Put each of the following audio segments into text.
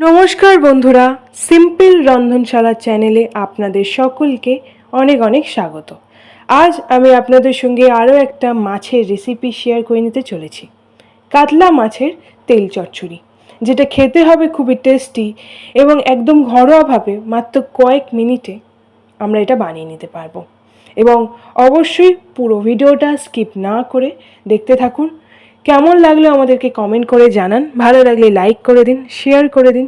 নমস্কার বন্ধুরা সিম্পল রন্ধনশালা চ্যানেলে আপনাদের সকলকে অনেক অনেক স্বাগত। আজ আমি আপনাদের সঙ্গে আরও একটা মাছের রেসিপি শেয়ার করে নিতে চলেছি। কাতলা মাছের তেল চচ্চড়ি, যেটা খেতে হবে খুবই টেস্টি এবং একদম ঘরোয়াভাবে মাত্র কয়েক মিনিটে আমরা এটা বানিয়ে নিতে পারব। এবং অবশ্যই পুরো ভিডিওটা স্কিপ না করে দেখতে থাকুন। কেমন লাগল আমাদেরকে কমেন্ট করে জানান। ভালো লাগলে লাইক করে দিন শেয়ার করে দিন।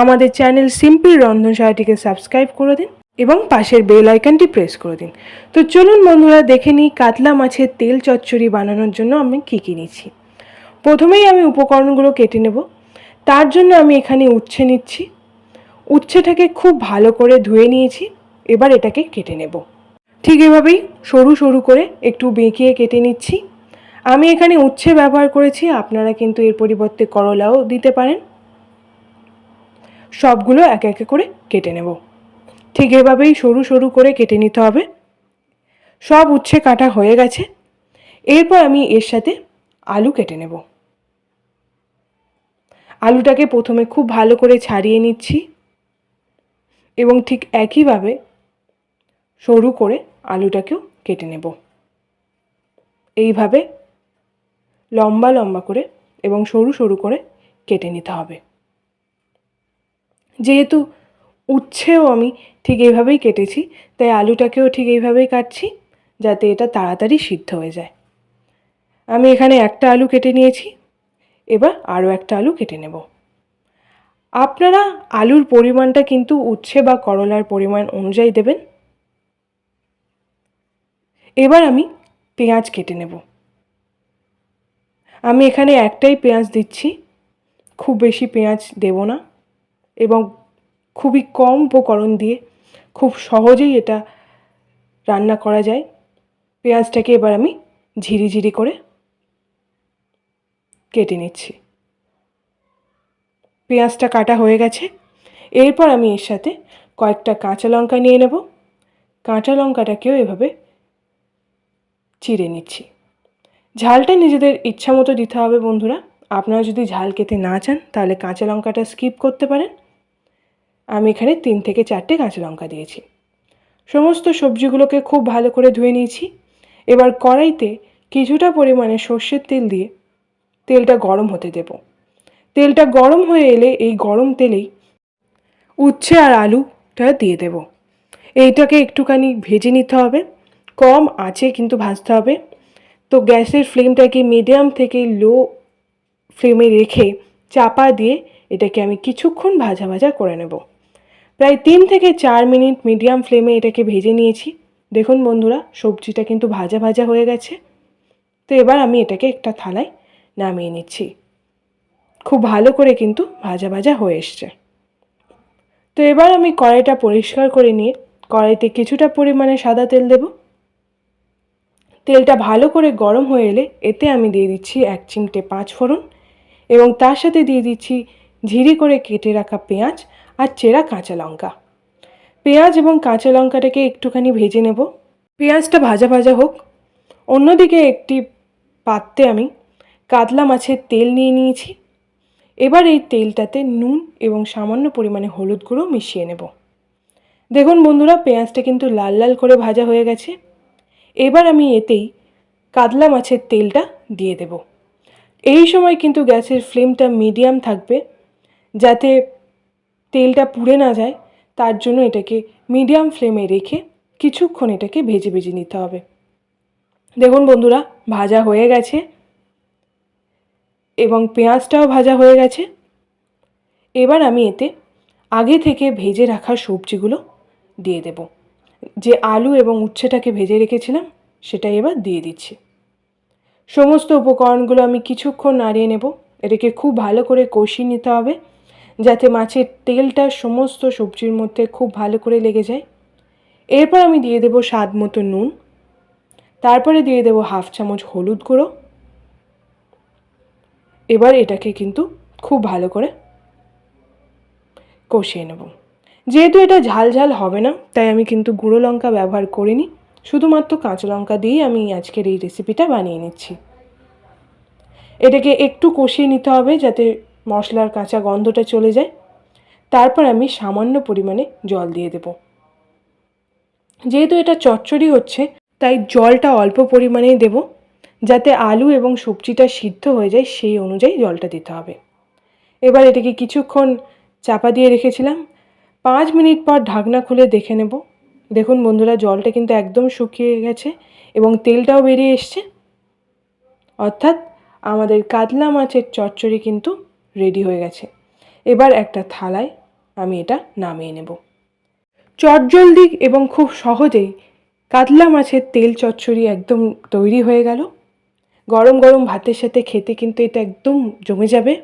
আমাদের চ্যানেল সিম্পল রন্ধনশালাটিকে সাবস্ক্রাইব করে দিন এবং পাশের বেল আইকনটি প্রেস করে দিন। তো চলুন বন্ধুরা, দেখে নিই কাতলা মাছের তেল চচ্চড়ি বানানোর জন্য আমি কী কী নিচ্ছি। প্রথমেই আমি উপকরণগুলো কেটে নেব। তার জন্য আমি এখানে উচ্ছে নিচ্ছি। উচ্ছেটাকে খুব ভালো করে ধুয়ে নিয়েছি। এবার এটাকে কেটে নেব। ঠিক এভাবেই সরু সরু করে একটু বেঁকিয়ে কেটে নিচ্ছি। আমি এখানে উচ্ছে ব্যবহার করেছি, আপনারা কিন্তু এর পরিবর্তে করলাও দিতে পারেন। সবগুলো এক একে করে কেটে নেব। ঠিক এভাবেই সরু সরু করে কেটে নিতে হবে। সব উচ্ছে কাটা হয়ে গেছে। এরপর আমি এর সাথে আলু কেটে নেব। আলুটাকে প্রথমে খুব ভালো করে ছাড়িয়ে নিচ্ছি এবং ঠিক একইভাবে সরু করে আলুটাকেও কেটে নেব। এইভাবে লম্বা লম্বা করে এবং সরু সরু করে কেটে নিতে হবে। যেহেতু উচ্ছেও আমি ঠিক এইভাবেই কেটেছি, তাই আলুটাকেও ঠিক এইভাবেই কাটছি যাতে এটা তাড়াতাড়ি সিদ্ধ হয়ে যায়। আমি এখানে একটা আলু কেটে নিয়েছি, এবার আরও একটা আলু কেটে নেব। আপনারা আলুর পরিমাণটা কিন্তু উচ্ছে বা করলার পরিমাণ অনুযায়ী দেবেন। এবার আমি পেঁয়াজ কেটে নেব। আমি এখানে একটাই পেঁয়াজ দিচ্ছি। খুব বেশি পেঁয়াজ দেব না এবং খুবই কম উপকরণ দিয়ে খুব সহজেই এটা রান্না করা যায়। পেঁয়াজটাকে এবার আমি ঝিরি ঝিরি করে কেটে নিচ্ছি। পেঁয়াজটা কাটা হয়ে গেছে। এরপর আমি এর সাথে কয়েকটা কাঁচা লঙ্কা নিয়ে নেব। কাঁচা লঙ্কাটাকেও এভাবে চিড়ে নিচ্ছি। ঝালটা নিজেদের ইচ্ছা মতো দিতে হবে, বন্ধুরা। আপনারা যদি ঝাল খেতে না চান, তাহলে কাঁচা লঙ্কাটা স্কিপ করতে পারেন। আমি এখানে তিন থেকে চারটে কাঁচা লঙ্কা দিয়েছি। সমস্ত সবজিগুলোকে খুব ভালো করে ধুয়ে নিয়েছি। এবার কড়াইতে কিছুটা পরিমাণে সর্ষের তেল দিয়ে তেলটা গরম হতে দেব। তেলটা গরম হয়ে এলে এই গরম তেলেই উচ্ছে আর আলুটা দিয়ে দেব। এইটাকে একটুখানি ভেজে নিতে হবে। কম আঁচে কিন্তু ভাজতে হবে। তো গ্যাসের ফ্লেমটাকে মিডিয়াম থেকে লো ফ্লেমে রেখে চাপা দিয়ে এটাকে আমি কিছুক্ষণ ভাজা ভাজা করে নেব। প্রায় তিন থেকে চার মিনিট মিডিয়াম ফ্লেমে এটাকে ভেজে নিয়েছি। দেখুন বন্ধুরা, সবজিটা কিন্তু ভাজা ভাজা হয়ে গেছে। তো এবার আমি এটাকে একটা থালায় নামিয়ে নিচ্ছি। খুব ভালো করে কিন্তু ভাজা ভাজা হয়ে এসছে। তো এবার আমি কড়াইটা পরিষ্কার করে নিয়ে কড়াইতে কিছুটা পরিমাণে সাদা তেল দেবো। তেলটা ভালো করে গরম হয়ে এলে এতে আমি দিয়ে দিচ্ছি এক চিমটে পাঁচ ফোড়ন এবং তার সাথে দিয়ে দিচ্ছি ঝিরি করে কেটে রাখা পেঁয়াজ আর চেরা কাঁচা লঙ্কা। পেঁয়াজ এবং কাঁচা লঙ্কাটাকে একটুখানি ভেজে নেব। পেঁয়াজটা ভাজা ভাজা হোক। অন্যদিকে একটি পাত্রে আমি কাতলা মাছের তেল নিয়ে নিয়েছি। এবার এই তেলটাতে নুন এবং সামান্য পরিমাণে হলুদ গুঁড়ো মিশিয়ে নেব। দেখুন বন্ধুরা, পেঁয়াজটা কিন্তু লাল লাল করে ভাজা হয়ে গেছে। এবার আমি এতেই কাতলা মাছের তেলটা দিয়ে দেব। এই সময় কিন্তু গ্যাসের ফ্লেমটা মিডিয়াম থাকবে যাতে তেলটা পুড়ে না যায়, তার জন্য এটাকে মিডিয়াম ফ্লেমে রেখে কিছুক্ষণ এটাকে ভেজে ভেজে নিতে হবে। দেখুন বন্ধুরা, ভাজা হয়ে গেছে এবং পেঁয়াজটাও ভাজা হয়ে গেছে। এবার আমি এতে আগে থেকে ভেজে রাখা সবজিগুলো দিয়ে দেব। যে আলু এবং উচ্ছেটাকে ভেজে রেখেছিলাম সেটা এবার দিয়ে দিচ্ছি। সমস্ত উপকরণগুলো আমি কিছুক্ষণ নাড়িয়ে নেব। এটাকে খুব ভালো করে কষিয়ে নিতে হবে, যাতে মাছের তেলটা সমস্ত সবজির মধ্যে খুব ভালো করে লেগে যায়। এরপর আমি দিয়ে দেব স্বাদ মতো নুন। তারপরে দিয়ে দেব হাফ চামচ হলুদ গুঁড়ো। এবার এটাকে কিন্তু খুব ভালো করে কষিয়ে নেব। যেহেতু এটা ঝাল ঝাল হবে না, তাই আমি কিন্তু গুঁড়ো লঙ্কা ব্যবহার করিনি। শুধুমাত্র কাঁচা লঙ্কা দিয়েই আমি আজকের এই রেসিপিটা বানিয়ে নিচ্ছি। এটাকে একটু কষিয়ে নিতে হবে যাতে মশলার কাঁচা গন্ধটা চলে যায়। তারপর আমি সামান্য পরিমাণে জল দিয়ে দেব। যেহেতু এটা চচ্চড়ি হচ্ছে, তাই জলটা অল্প পরিমাণেই দেব, যাতে আলু এবং সবজিটা সিদ্ধ হয়ে যায় সেই অনুযায়ী জলটা দিতে হবে। এবার এটাকে কিছুক্ষণ চাপা দিয়ে রেখেছিলাম। পাঁচ মিনিট পর ঢাকনা খুলে দেখে নেব। দেখুন বন্ধুরা, জলটা কিন্তু একদম শুকিয়ে গেছে এবং তেলটাও বেরিয়ে এসছে। অর্থাৎ আমাদের কাতলা মাছের চচ্চড়ি কিন্তু রেডি হয়ে গেছে। এবার একটা থালায় আমি এটা নামিয়ে নেব। চটজলদি এবং খুব সহজেই কাতলা মাছের তেল চচ্চড়ি একদম তৈরি হয়ে গেল। গরম গরম ভাতের সাথে খেতে কিন্তু এটা একদম জমে যাবে।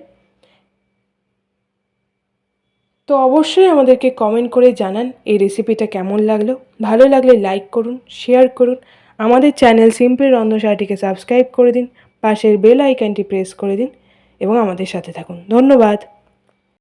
তো অবশ্যই আমাদেরকে কমেন্ট করে জানান এই রেসিপিটা কেমন লাগল। ভালো লাগলে লাইক করুন শেয়ার করুন। আমাদের চ্যানেল সিম্পল রন্ধনশালাটিকে সাবস্ক্রাইব করে দিন, পাশের বেল আইকনটি প্রেস করে দিন এবং আমাদের সাথে থাকুন। ধন্যবাদ।